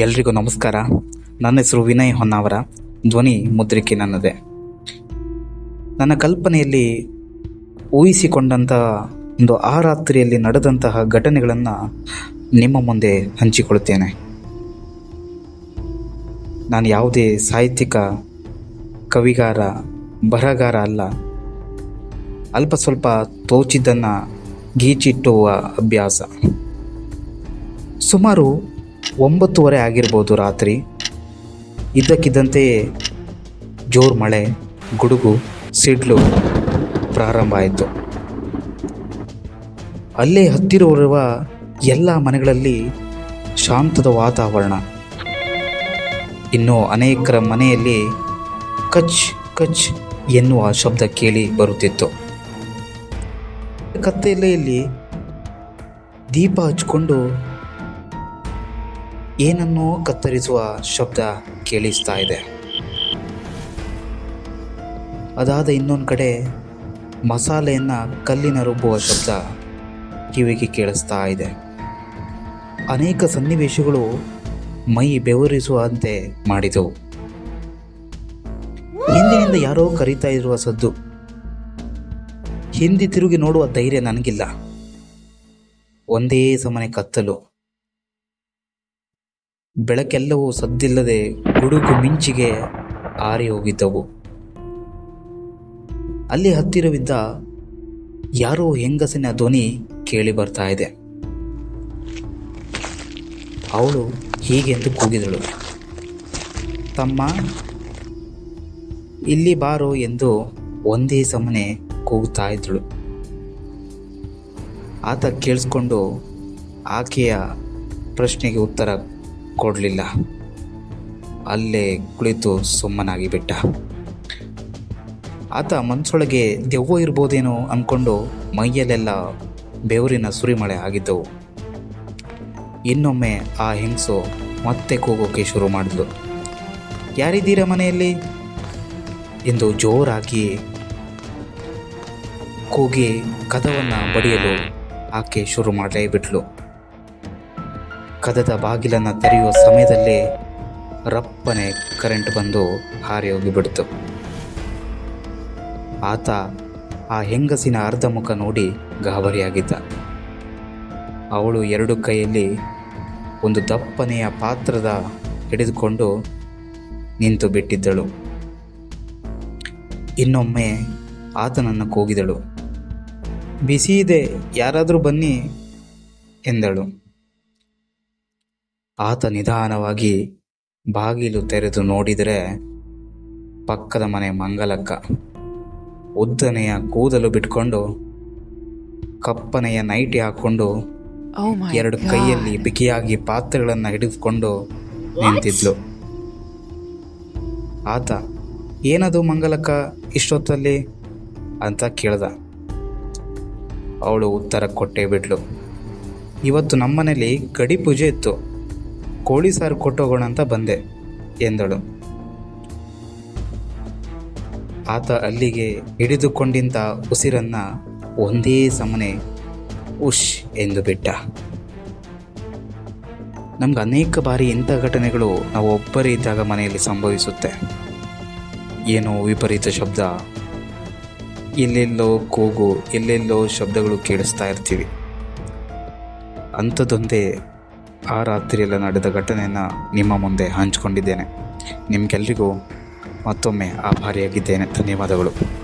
ಎಲ್ರಿಗೂ ನಮಸ್ಕಾರ. ನನ್ನ ಹೆಸರು ವಿನಯ್ ಹೊನ್ನಾವರ. ಧ್ವನಿ ಮುದ್ರಿಕೆ ನನ್ನದೇ. ನನ್ನ ಕಲ್ಪನೆಯಲ್ಲಿ ಊಹಿಸಿಕೊಂಡಂತಹ ಒಂದು ಆ ರಾತ್ರಿಯಲ್ಲಿ ನಡೆದಂತಹ ಘಟನೆಗಳನ್ನು ನಿಮ್ಮ ಮುಂದೆ ಹಂಚಿಕೊಳ್ಳುತ್ತೇನೆ. ನಾನು ಯಾವುದೇ ಸಾಹಿತ್ಯಿಕ ಕವಿಗಾರ, ಬರಹಗಾರ ಅಲ್ಲ. ಅಲ್ಪ ಸ್ವಲ್ಪ ತೋಚಿದ್ದನ್ನು ಗೀಚಿಟ್ಟುವ ಅಭ್ಯಾಸ. ಸುಮಾರು ಒಂಬತ್ತುವರೆ ಆಗಿರ್ಬೋದು ರಾತ್ರಿ. ಇದ್ದಕ್ಕಿದ್ದಂತೆ ಜೋರು ಮಳೆ, ಗುಡುಗು, ಸಿಡ್ಲು ಪ್ರಾರಂಭ ಆಯಿತು. ಅಲ್ಲೇ ಹತ್ತಿರವಿರುವ ಎಲ್ಲ ಮನೆಗಳಲ್ಲಿ ಶಾಂತದ ವಾತಾವರಣ. ಇನ್ನು ಅನೇಕರ ಮನೆಯಲ್ಲಿ ಕಚ್ ಕಚ್ ಎನ್ನುವ ಶಬ್ದ ಕೇಳಿ ಬರುತ್ತಿತ್ತು. ಕತ್ತೆಲೆಯಲ್ಲಿ ದೀಪ ಹಚ್ಕೊಂಡು ಏನನ್ನೋ ಕತ್ತರಿಸುವ ಶಬ್ದ ಕೇಳಿಸ್ತಾ ಇದೆ. ಅದಾದ ಇನ್ನೊಂದು ಕಡೆ ಮಸಾಲೆಯನ್ನು ಕಲ್ಲಿನ ರುಬ್ಬುವ ಶಬ್ದ ಕಿವಿಗೆ ಕೇಳಿಸ್ತಾ ಇದೆ. ಅನೇಕ ಸನ್ನಿವೇಶಗಳು ಮೈ ಬೆವರಿಸುವಂತೆ ಮಾಡಿದವು. ಹಿಂದಿನಿಂದ ಯಾರೋ ಕರೀತಾ ಇರುವ ಸದ್ದು. ಹಿಂದಿ ತಿರುಗಿ ನೋಡುವ ಧೈರ್ಯ ನನಗಿಲ್ಲ. ಒಂದೇ ಸಮನೆ ಕತ್ತಲು. ಬೆಳಕೆಲ್ಲವೂ ಸದ್ದಿಲ್ಲದೆ ಗುಡುಗು ಮಿಂಚಿಗೆ ಆರಿ ಹೋಗಿದ್ದವು. ಅಲ್ಲಿ ಹತ್ತಿರವಿದ್ದ ಯಾರೋ ಹೆಂಗಸಿನ ಧ್ವನಿ ಕೇಳಿ ಬರ್ತಾ ಇದೆ. ಅವಳು ಹೀಗೆಂದು ಕೂಗಿದಳು. ತಮ್ಮ, ಇಲ್ಲಿ ಬಾರೋ ಎಂದು ಒಂದೇ ಸಮನೆ ಕೂಗುತ್ತಾ ಇದ್ದಳು. ಆತ ಕೇಳಿಸ್ಕೊಂಡು ಆಕೆಯ ಪ್ರಶ್ನೆಗೆ ಉತ್ತರ ಕೊಡಲಿಲ್ಲ. ಅಲ್ಲೇ ಕುಳಿತು ಸುಮ್ಮನಾಗಿ ಬಿಟ್ಟ ಆತ ಮನಸ್ಸೊಳಗೆ ದೆವ್ವ ಇರ್ಬೋದೇನೋ ಅಂದ್ಕೊಂಡು ಮೈಯಲ್ಲೆಲ್ಲ ಬೆವರಿನ ಸುರಿಮಳೆ ಆಗಿದ್ದವು. ಇನ್ನೊಮ್ಮೆ ಆ ಹೆಂಗಸು ಮತ್ತೆ ಕೂಗೋಕೆ ಶುರು ಮಾಡಿದ್ಲು. ಯಾರಿದ್ದೀರಾ ಮನೆಯಲ್ಲಿ? ಎಂದು ಜೋರಾಗಿ ಕೂಗಿ ಕದವನ್ನು ಬಡಿಯಲು ಆಕೆ ಶುರು ಮಾಡಲೇ ಬಿಟ್ಲು. ಕದದ ಬಾಗಿಲನ್ನು ತೆರೆಯುವ ಸಮಯದಲ್ಲೇ ರಪ್ಪನೆ ಕರೆಂಟ್ ಬಂದು ಹಾರಿ ಹೋಗಿಬಿಡ್ತು ಆತ ಆ ಹೆಂಗಸಿನ ಅರ್ಧ ಮುಖ ನೋಡಿ ಗಾಬರಿಯಾಗಿದ್ದ. ಅವಳು ಎರಡು ಕೈಯಲ್ಲಿ ಒಂದು ದಪ್ಪನೆಯ ಪಾತ್ರದ ಹಿಡಿದುಕೊಂಡು ನಿಂತು ಬಿಟ್ಟಿದ್ದಳು. ಇನ್ನೊಮ್ಮೆ ಆತನನ್ನು ಕೂಗಿದಳು. ಇದೆ, ಯಾರಾದರೂ ಬನ್ನಿ, ಎಂದಳು. ಆತ ನಿಧಾನವಾಗಿ ಬಾಗಿಲು ತೆರೆದು ನೋಡಿದರೆ ಪಕ್ಕದ ಮನೆ ಮಂಗಲಕ್ಕ. ಉದ್ದನೆಯ ಕೂದಲು ಬಿಟ್ಕೊಂಡು ಕಪ್ಪನೆಯ ನೈಟಿ ಹಾಕೊಂಡು Oh ಎರಡು ಕೈಯಲ್ಲಿ ಬಿಗಿಯಾಗಿ ಪಾತ್ರೆಗಳನ್ನು ಹಿಡಿದುಕೊಂಡು ನಿಂತಿದ್ಲು. ಆತ ಏನದು ಮಂಗಲಕ್ಕ ಇಷ್ಟೊತ್ತಲ್ಲಿ? ಅಂತ ಕೇಳ್ದ. ಅವಳು ಉತ್ತರ ಕೊಟ್ಟೇ ಬಿಟ್ಲು. ಇವತ್ತು ನಮ್ಮನೇಲಿ ಗಡಿ ಪೂಜೆ ಇತ್ತು. ಕೋಳಿ ಸಾರು ಕೊಟ್ಟೋಗೋಣ ಅಂತ ಬಂದೆ, ಎಂದಳು. ಆತ ಅಲ್ಲಿಗೆ ಹಿಡಿದುಕೊಂಡಿದ್ದ ಉಸಿರನ್ನ ಒಂದೇ ಸಮನೆ ಉಶ್ ಎಂದು ಬಿಟ್ಟ. ನಮ್ಗೆ ಅನೇಕ ಬಾರಿ ಇಂಥ ಘಟನೆಗಳು ನಾವು ಒಬ್ಬರೇ ಇದ್ದಾಗ ಮನೆಯಲ್ಲಿ ಸಂಭವಿಸುತ್ತೆ. ಏನೋ ವಿಪರೀತ ಶಬ್ದ. ಎಲ್ಲೆಲ್ಲೋ ಕೂಗು, ಎಲ್ಲೆಲ್ಲೋ ಶಬ್ದಗಳು ಕೇಳಿಸ್ತಾ ಇರ್ತೀವಿ. ಅಂಥದ್ದೊಂದೇ ಆ ರಾತ್ರಿಯೆಲ್ಲ ನಡೆದ ಘಟನೆಯನ್ನು ನಿಮ್ಮ ಮುಂದೆ ಹಂಚಿಕೊಂಡಿದ್ದೇನೆ. ನಿಮಗೆಲ್ರಿಗೂ ಮತ್ತೊಮ್ಮೆ ಆಭಾರಿಯಾಗಿದ್ದೇನೆ. ಧನ್ಯವಾದಗಳು.